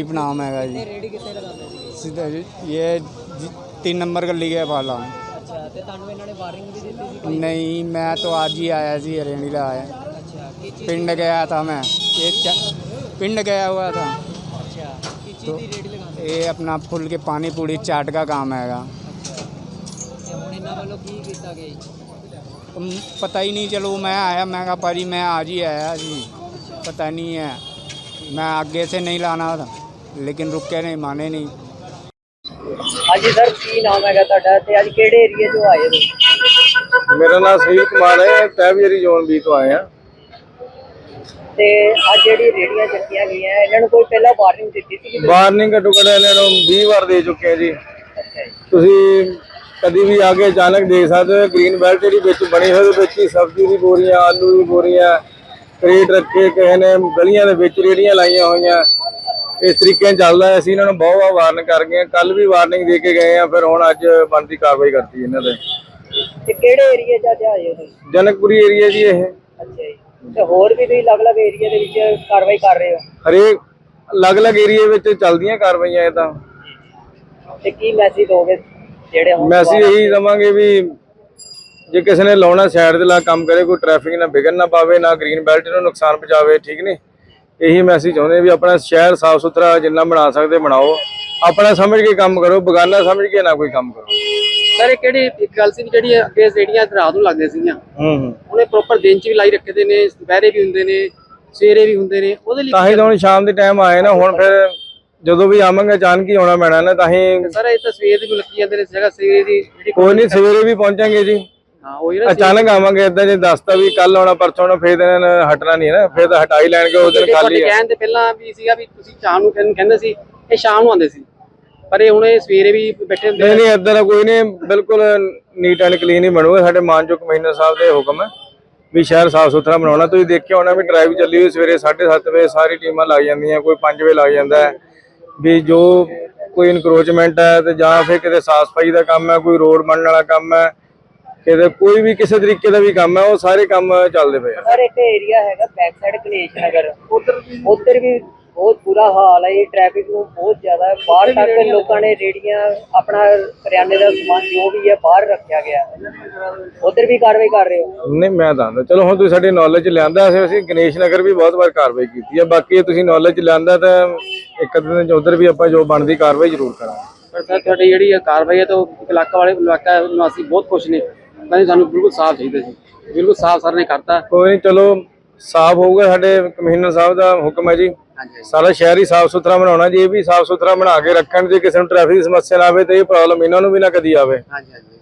काम हैगा जी ਰੇੜੀ ਕਿੱਥੇ ਲਗਾਉਂਦੇ ਸੀ सीधा जी, ये जी- तीन नंबर गली के पाला ਅੱਛਾ ਤੇ ਤੁਹਾਨੂੰ ਇਹਨਾਂ ਨੇ ਵਾਰਨਿੰਗ ਵੀ ਦਿੱਤੀ ਸੀ ਕੋਈ? नहीं मैं तो आज ही आया जी रेणी लगाया ਅੱਛਾ ਕੀ ਚੀਜ਼ पिंड गया था मैं ये च- पिंड गया हुआ था ਅੱਛਾ ਕੀ ਚੀਜ਼ ਦੀ ਰੇੜੀ ਲਗਾਉਂਦੇ ये अपना फुल के पानी पूरी चाट का काम हैगा ਅੱਛਾ ਤੇ ਹੁਣ ਇਹਨਾਂ ਵੱਲੋਂ ਕੀ ਕੀਤਾ ਗਿਆ ਜੀ तुम पता ही नहीं चलो मैं आया मैं कहा भाजी मैं आज ही आया जी पता नहीं है मैं आगे से नहीं लाना था ਲੇਕਿਨ ਰੁਕਿਆ ਨਹੀਂ ਮਾਨੇ ਨਹੀਂ। ਹਾਂਜੀ ਸਰ ਕੀ ਨਾਮ ਹੈਗਾ ਤੁਹਾਡਾ ਤੇ ਅੱਜ ਕਿਹੜੇ ਏਰੀਏ ਤੋਂ ਆਏ ਹੋ? ਮੇਰਾ ਨਾਮ ਸੁਨੀਲ ਕੁਮਾਰ ਹੈ ਤੈਵਜਰੀ ਜ਼ੋਨ ਬੀ ਤੋਂ ਆਏ ਤੇ ਆ ਜਿਹੜੀ ਰੇੜੀਆਂ ਚੱਕੀਆਂ ਗਈਆਂ ਇਹਨਾਂ ਨੂੰ ਕੋਈ ਪਹਿਲਾਂ ਵਾਰਨਿੰਗ ਦਿੱਤੀ ਸੀ ਵਾਰਨਿੰਗ ਘੱਟੋ ਘੱਟ ਇਹਨਾਂ ਨੂੰ 20 ਵਾਰ ਦੇ ਚੁੱਕੇ ਆ ਜੀ। ਤੁਸੀਂ ਕਦੀ ਵੀ ਆ ਕੇ ਅਚਾਨਕ ਦੇਖ ਸਕਦੇ ਹੋ ਗ੍ਰੀਨ ਬੈਲਟ ਜਿਹੜੀ ਵਿੱਚ ਬਣੀ ਹੋਈ ਵਿੱਚ ਹੀ ਸਬਜ਼ੀ ਦੀ ਬੋਰੀਆਂ ਆਲੂ ਦੀ ਬੋਰੀਆਂ ਕਰੇਟ ਰੱਖੇ ਕਿਸੇ ਨੇ ਗਲੀਆਂ ਦੇ ਵਿੱਚ ਰੇੜੀਆਂ ਲਾਈਆਂ ਹੋਈਆਂ। ਇਸ ਤਰੀਕੇ ਨਾਲ ਚੱਲਦਾ ਹੈ। ਅਸੀਂ ਇਹਨਾਂ ਨੂੰ ਬਹੁਤ ਵਾਰ ਵਾਰਨ ਕਰ ਗਏ ਕੱਲ ਵੀ ਵਾਰਨਿੰਗ ਦੇ ਕੇ ਗਏ ਆ ਫਿਰ ਹੁਣ ਅੱਜ ਬਣਦੀ ਕਾਰਵਾਈ ਕਰਤੀ ਇਹਨਾਂ ਦੇ। ਤੇ ਕਿਹੜੇ ਏਰੀਆ 'ਚ ਅੱਜ ਆਏ ਹੋ ਤੁਸੀਂ? ਜਨਕਪੁਰੀ ਏਰੀਆ ਜੀ ਇਹ। ਅੱਛਾ ਜੀ। ਤੇ ਹੋਰ ਵੀ ਤੁਸੀਂ ਅਲੱਗ-ਅਲੱਗ ਏਰੀਆ ਦੇ ਵਿੱਚ ਕਾਰਵਾਈ ਕਰ ਰਹੇ ਹੋ? ਹਰੇਕ ਅਲੱਗ-ਅਲੱਗ ਏਰੀਆ ਵਿੱਚ ਚੱਲਦੀਆਂ ਕਾਰਵਾਈਆਂ ਇਹ ਤਾਂ। ਤੇ ਕੀ ਮੈਸੇਜ ਦੋਗੇ ਜਿਹੜੇ ਹੁਣ ਮੈਂ ਅਸੀਂ ਇਹੀ ਦਵਾਂਗੇ ਵੀ ਜੇ ਕਿਸੇ ਨੇ ਲਾਉਣਾ ਸਾਈਡ ਦੇ ਲਾ ਕੰਮ ਕਰੇ ਕੋਈ ਟ੍ਰੈਫਿਕ ਨਾ ਵਿਗੜ ਨਾ ਪਾਵੇ ਨਾ ਗ੍ਰੀਨ ਬੈਲਟ ਨੂੰ ਨੁਕਸਾਨ ਪਹੁੰਚਾਵੇ ਠੀਕ ਨੇ? ਇਹੀ ਮੈਸੇਜ ਚਾਹੁੰਦੇ ਵੀ ਆਪਣਾ ਸ਼ਹਿਰ ਸਾਫ਼ ਸੁਥਰਾ ਜਿੰਨਾ ਬਣਾ ਸਕਦੇ ਬਣਾਓ। ਆਪਣਾ ਸਮਝ ਕੇ ਕੰਮ ਕਰੋ ਬਗਾਨਾ ਸਮਝ ਕੇ ਨਾ ਕੋਈ ਕੰਮ ਕਰੋ। ਸਰ ਇਹ ਕਿਹੜੀ ਇੱਕ ਗੱਲ ਸੀ ਜਿਹੜੀ ਅੱਗੇ ਰੇੜੀਆਂ ਰਾਤ ਨੂੰ ਲੱਗਦੀਆਂ ਸੀਗੀਆਂ। ਹੂੰ ਹੂੰ। ਉਹਨੇ ਪ੍ਰੋਪਰ ਦਿਨ ਚ ਵੀ ਲਾਈ ਰੱਖੇ ਦੇ ਨੇ ਦੁਪਹਿਰੇ ਵੀ ਹੁੰਦੇ ਨੇ ਸਵੇਰੇ ਵੀ ਹੁੰਦੇ ਨੇ ਉਹਦੇ ਲਈ ਤਾਂ ਹੀ ਤਾਂ ਹੁਣ ਸ਼ਾਮ ਦੇ ਟਾਈਮ ਆਏ ਨਾ ਹੁਣ ਫਿਰ ਜਦੋਂ ਵੀ ਆਵਾਂਗੇ ਅਚਾਨਕ ਹੀ ਆਉਣਾ ਪੈਣਾ ਨਾ ਤਾਂ ਹੀ ਸਰ ਇਹ ਤਾਂ ਸਵੇਰ ਦੀ ਲੱਗੀ ਜਾਂਦੇ ਨੇ ਜਗ੍ਹਾ ਸਵੇਰੇ ਦੀ ਕੋਈ ਨਹੀਂ ਸਵੇਰੇ ਵੀ ਪਹੁੰਚਾਂਗੇ ਜੀ। ਹਾਂ ਉਹ ਨਾ ਅਚਾਨਕ ਆਵਾਂਗੇ ਇਦਾਂ ਜੇ ਦੱਸਤਾ ਵੀ ਕੱਲ ਆਉਣਾ ਪਰਸੋਂ ਆਉਣਾ ਫੇਰ ਇਹਨਾਂ ਨੇ ਹਟਣਾ ਨਹੀਂ ਨਾ ਫੇਰ ਤਾਂ ਹਟਾ ਹੀ ਲੈਣਗੇ ਉਸ ਦਿਨ ਖਾਲੀ ਹੈ ਕਹਿਣ ਤੇ ਪਹਿਲਾਂ ਵੀ ਸੀਗਾ ਵੀ ਤੁਸੀਂ ਸ਼ਾਮ ਨੂੰ ਕਹਿੰਦੇ ਸੀ ਇਹ ਸ਼ਾਮ ਨੂੰ ਆਉਂਦੇ ਸੀ। ਪਰ ਇਹ ਹੁਣ ਇਹ ਸਵੇਰੇ ਵੀ ਬੈਠੇ ਹੁੰਦੇ ਨਹੀਂ ਨਹੀਂ ਇਦਾਂ ਦਾ ਕੋਈ ਨਹੀਂ ਬਿਲਕੁਲ ਨੀਟ ਐਂਡ ਕਲੀਨ ਹੀ ਬਣੂਗਾ ਸਾਡੇ ਮਾਨਯੋਗ ਕਮਿਸ਼ਨਰ ਸਾਹਿਬ ਦੇ ਹੁਕਮ ਹੈ। ਵੀ ਸ਼ਹਿਰ ਸਾਫ਼ ਸੁਥਰਾ ਬਣਾਉਣਾ ਤੁਸੀਂ ਦੇਖਿਆ ਹੋਣਾ ਵੀ ਡਰਾਈਵ ਚੱਲੀ ਹੋਈ ਸਵੇਰੇ 7:30 ਵਜੇ ਸਾਰੀ ਟੀਮਾਂ ਲੱਗ ਜਾਂਦੀਆਂ ਕੋਈ 5 ਵਜੇ ਲੱਗ ਜਾਂਦਾ ਵੀ ਜੋ ਕੋਈ ਇਨਕਰੋਚਮੈਂਟ ਹੈ ਤੇ ਜਾਂ ਫਿਰ ਕਿਤੇ ਸਾਫ਼ ਸਫ਼ਾਈ ਦਾ ਕੰਮ ਹੈ ਕੋਈ ਰੋਡ ਬਣਨ ਵਾਲਾ ਕੰਮ ਹੈ ਕਿਤੇ ਕੋਈ ਵੀ ਕਿਸੇ ਤਰੀਕੇ ਦਾ ਵੀ ਕੰਮ ਹੈ ਉਹ ਸਾਰੇ ਕੰਮ ਚੱਲਦੇ ਪਏ ਆ। ਸਰ ਇੱਕ ਏਰੀਆ ਹੈਗਾ ਬੈਕ ਸਾਈਡ ਗਣੇਸ਼ ਨਗਰ। ਉਧਰ ਵੀ ਉਧਰ ਵੀ ਬਹੁਤ ਬੁਰਾ ਹਾਲ ਹੈ ਇਹ ਟ੍ਰੈਫਿਕ ਨੂੰ ਬਹੁਤ ਜ਼ਿਆਦਾ ਹੈ। ਬਾਹਰ ਤੱਕ ਲੋਕਾਂ ਨੇ ਰੇੜੀਆਂ ਆਪਣਾ ਕਰਿਆਨੇ ਦਾ ਸਮਾਨ ਜੋ ਵੀ ਹੈ ਬਾਹਰ ਰੱਖਿਆ ਗਿਆ ਉਧਰ ਵੀ ਕਾਰਵਾਈ ਕਰ ਰਹੇ ਹੋ? ਨਹੀਂ ਮੈਂ ਦੱਸਦਾ। ਚਲੋ ਹੁਣ ਤੁਸੀਂ ਸਾਡੀ ਨੌਲੇਜ ਲਿਆਂਦਾ ਅਸੀਂ ਅਸੀਂ ਗਣੇਸ਼ ਨਗਰ ਵੀ ਬਹੁਤ ਵਾਰ ਕਾਰਵਾਈ ਕੀਤੀ ਹੈ। ਬਾਕੀ ਇਹ ਤੁਸੀਂ ਨੌਲੇਜ ਲਿਆਂਦਾ ਤਾਂ ਇੱਕ ਦਿਨ ਚ ਉਧਰ ਵੀ ਆਪਾਂ ਜੋ ਬਣਦੀ ਕਾਰਵਾਈ ਜ਼ਰੂਰ ਕਰਾਂਗੇ। ਪਰ ਸਰ ਤੁਹਾਡੀ ਜਿਹੜੀ ਇਹ ਕਾਰਵਾਈ ਹੈ ਤਾਂ ਉਹ ਇਲਾਕਾ ਵਾਲੇ ਇਲਾਕਾ ਨਿਵਾਸੀ ਬਹੁਤ ਖੁਸ਼ ਨੇ। ਕਹਿੰਦੇ ਸਾਨੂੰ ਬਿਲਕੁਲ ਸਾਫ਼ ਚਾਹੀਦਾ ਸੀ ਬਿਲਕੁਲ ਸਾਫ਼ ਸਰ ਨੇ ਕਰਤਾ। ਕੋਈ ਨਹੀਂ ਚਲੋ ਸਾਫ਼ ਹੋਊਗਾ ਸਾਡੇ ਕਮਿਸ਼ਨਰ ਸਾਹਿਬ ਦਾ ਹੁਕਮ ਹੈ ਜੀ। ਹਾਂਜੀ ਸਾਰਾ ਸ਼ਹਿਰ ਹੀ ਸਾਫ਼ ਸੁਥਰਾ ਬਣਾਉਣਾ ਜੀ ਇਹ ਵੀ ਸਾਫ਼ ਸੁਥਰਾ ਬਣਾ ਕੇ ਰੱਖਣ ਜੇ ਕਿਸੇ ਨੂੰ ਟ੍ਰੈਫਿਕ ਦੀ ਸਮੱਸਿਆ ਨਾ ਆਵੇ ਤੇ ਇਹ ਪ੍ਰੋਬਲਮ ਇਹਨਾਂ ਨੂੰ ਵੀ ਨਾ ਕਦੀ ਆਵੇ। ਹਾਂਜੀ ਹਾਂਜੀ।